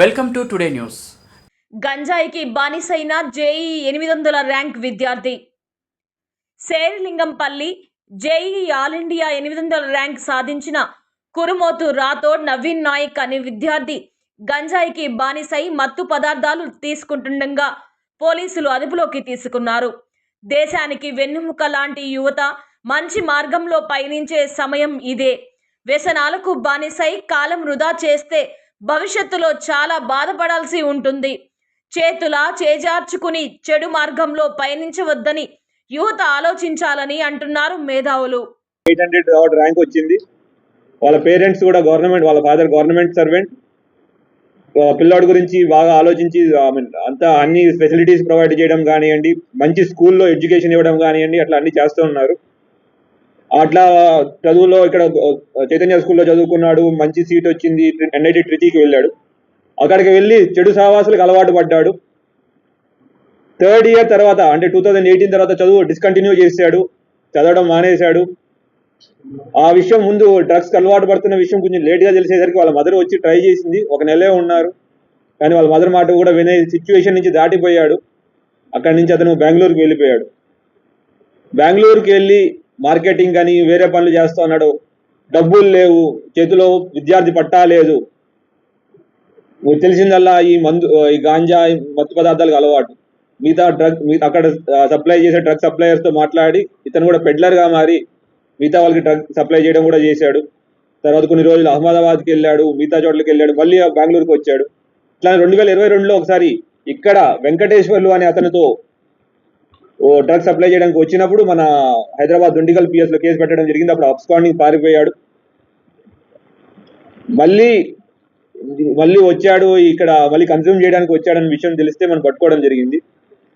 Welcome to today news. గంజాయికి బానిసైన JEE ఎనిమిది వందల ర్యాంక్ విద్యార్థి. శేరిలింగంపల్లి జేఈ ఆల్ ఇండియా ఎనిమిది వందల ర్యాంక్ సాధించిన కురుమోతు రాథోడ్ నవీన్ నాయక్ అనే విద్యార్థి గంజాయికి బానిసై మత్తు పదార్థాలు తీసుకుంటుండగా పోలీసులు అదుపులోకి తీసుకున్నారు. దేశానికి వెన్నెముక లాంటి యువత మంచి మార్గంలో పయనించే సమయం ఇదే. వ్యసనాలకు బానిసై కాలం వృధా చేస్తే భవిష్యత్తులో చాలా బాధపడాల్సి ఉంటుంది. చేతుల చేజార్చుకుని చెడు మార్గంలో పయనించవద్దని యువత ఆలోచించాలని అంటున్నారు మేధావులు. ఎయిట్ హండ్రెడ్ ర్యాంక్ వచ్చింది. వాళ్ళ పేరెంట్స్ కూడా గవర్నమెంట్ వాళ్ళ ఫాదర్ గవర్నమెంట్ సర్వెంట్ పిల్లాడి గురించి బాగా ఆలోచించి అంతా అన్ని ఫెసిలిటీస్ ప్రొవైడ్ చేయడం కానివ్వండి మంచి స్కూల్లో ఎడ్యుకేషన్ ఇవ్వడం కానివ్వండి అట్లా అన్ని చేస్తూ ఉన్నారు. అట్లా చదువులో ఇక్కడ చైతన్య స్కూల్లో చదువుకున్నాడు మంచి సీట్ వచ్చింది ఎన్ఐటి ట్రిచీకి వెళ్ళాడు. అక్కడికి వెళ్ళి చెడు సహవాసులకు అలవాటు పడ్డాడు. థర్డ్ ఇయర్ తర్వాత అంటే టూ థౌజండ్ ఎయిటీన్ తర్వాత చదువు డిస్కంటిన్యూ చేశాడు చదవడం మానేశాడు. ఆ విషయం ముందు డ్రగ్స్ అలవాటు పడుతున్న విషయం కొంచెం లేట్గా తెలిసేసరికి వాళ్ళ మదర్ వచ్చి ట్రై చేసింది. ఒక నెలే ఉన్నారు. కానీ వాళ్ళ మదర్ మాట కూడా వినే సిచ్యువేషన్ నుంచి దాటిపోయాడు. అక్కడి నుంచి అతను బెంగళూరుకి వెళ్ళిపోయాడు. బెంగళూరుకి వెళ్ళి మార్కెటింగ్ అని వేరే పనులు చేస్తున్నాడు డబ్బులు లేవు. చేతిలో విద్యార్థి పట్టా లేదు. మీకు తెలిసిందల్లా ఈ మందు ఈ గాంజా మత్తు పదార్థాలకు అలవాటు. మిగతా డ్రగ్ అక్కడ సప్లై చేసే డ్రగ్ సప్లయర్స్తో మాట్లాడి ఇతను కూడా పెడ్లర్గా మారి మిగతా వాళ్ళకి డ్రగ్ సప్లై చేయడం కూడా చేశాడు. తర్వాత కొన్ని రోజులు అహ్మదాబాద్కి వెళ్ళాడు మిగతా చోట్లకి వెళ్ళాడు మళ్ళీ బెంగళూరుకి వచ్చాడు. ఇట్లా రెండు వేల ఇరవై రెండులో ఒకసారి ఇక్కడ వెంకటేశ్వర్లు అనే అతనితో ఓ సప్లై చేయడానికి వచ్చినప్పుడు మన హైదరాబాద్ దుండిగల్ పిఎస్లో కేసు పెట్టడం జరిగింది. అప్పుడు అప్స్కాండింగ్ పారిపోయాడు. మళ్ళీ మళ్ళీ వచ్చాడు ఇక్కడ మళ్ళీ కన్స్యూమ్ చేయడానికి వచ్చాడన్న విషయం తెలిస్తే మనం పట్టుకోవడం జరిగింది.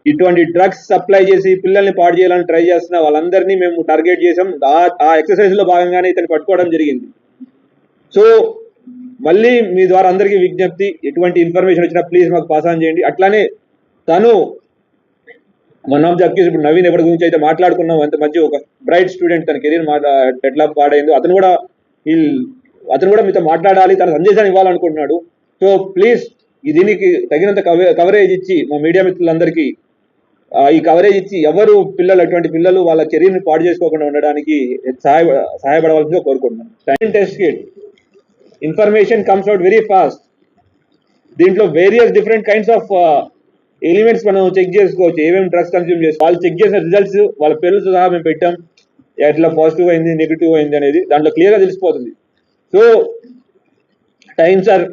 ఇటువంటి డ్రగ్స్ సప్లై చేసి పిల్లల్ని పాడు చేయాలని ట్రై చేస్తున్న వాళ్ళందరినీ మేము టార్గెట్ చేసాం ఆ- ఆ ఎక్సర్సైజ్లో భాగంగానే ఇతను పట్టుకోవడం జరిగింది. సో మళ్ళీ మీ ద్వారా అందరికీ విజ్ఞప్తి ఎటువంటి ఇన్ఫర్మేషన్ వచ్చినా ప్లీజ్ మాకు పాస్ ఆన్ చేయండి. అట్లానే తను వన్ ఆఫ్ ది అక్యూజ్ ఇప్పుడు నవీన్ ఎవరి గురించి అయితే మాట్లాడుకున్నాం అంత మంచి ఒక బ్రైట్ స్టూడెంట్ తన కెరీర్ డెవలప్ పాడైందో అతను కూడా అతను కూడా మీతో మాట్లాడాలి తన సందేశాన్ని ఇవ్వాలనుకుంటున్నాడు. సో ప్లీజ్ దీనికి తగినంత కవరేజ్ ఇచ్చి మా మీడియా మిత్రులందరికీ ఈ కవరేజ్ ఇచ్చి ఎవరు పిల్లలు అటువంటి పిల్లలు వాళ్ళ కెరీర్ని పాడు చేసుకోకుండా ఉండడానికి సహాయ సహాయపడవలసిందిగా కోరుకుంటున్నాను. Test kit information comes out very fast దీంట్లో various different kinds of elements మనం చెక్ చేసుకోవచ్చు ఏమేమి డ్రగ్స్ కన్స్యూమ్ చేసి వాళ్ళు చెక్ చేసిన రిజల్ట్స్ వాళ్ళ పేర్లతో సహా మేము పెట్టాం. ఎట్లా పాజిటివ్ అయింది నెగిటివ్ అయింది అనేది దాంట్లో క్లియర్గా తెలిసిపోతుంది. సో టైమ్స్ ఆర్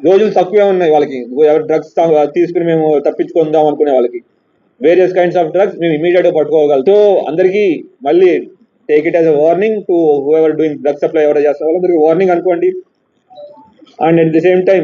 రోజులు తక్కువే ఉన్నాయి వాళ్ళకి. ఎవరు డ్రగ్స్ తీసుకుని మేము తప్పించుకుందాం అనుకునే వాళ్ళకి. వేరియస్ కైండ్స్ ఆఫ్ డ్రగ్స్ మేము ఇమీడియట్గా పట్టుకోగలం సో అందరికీ మళ్ళీ take it as a warning to whoever doing drugs supply ఎవరు చేస్తారు వాళ్ళందరికీ వార్నింగ్ అనుకోండి. And at the same time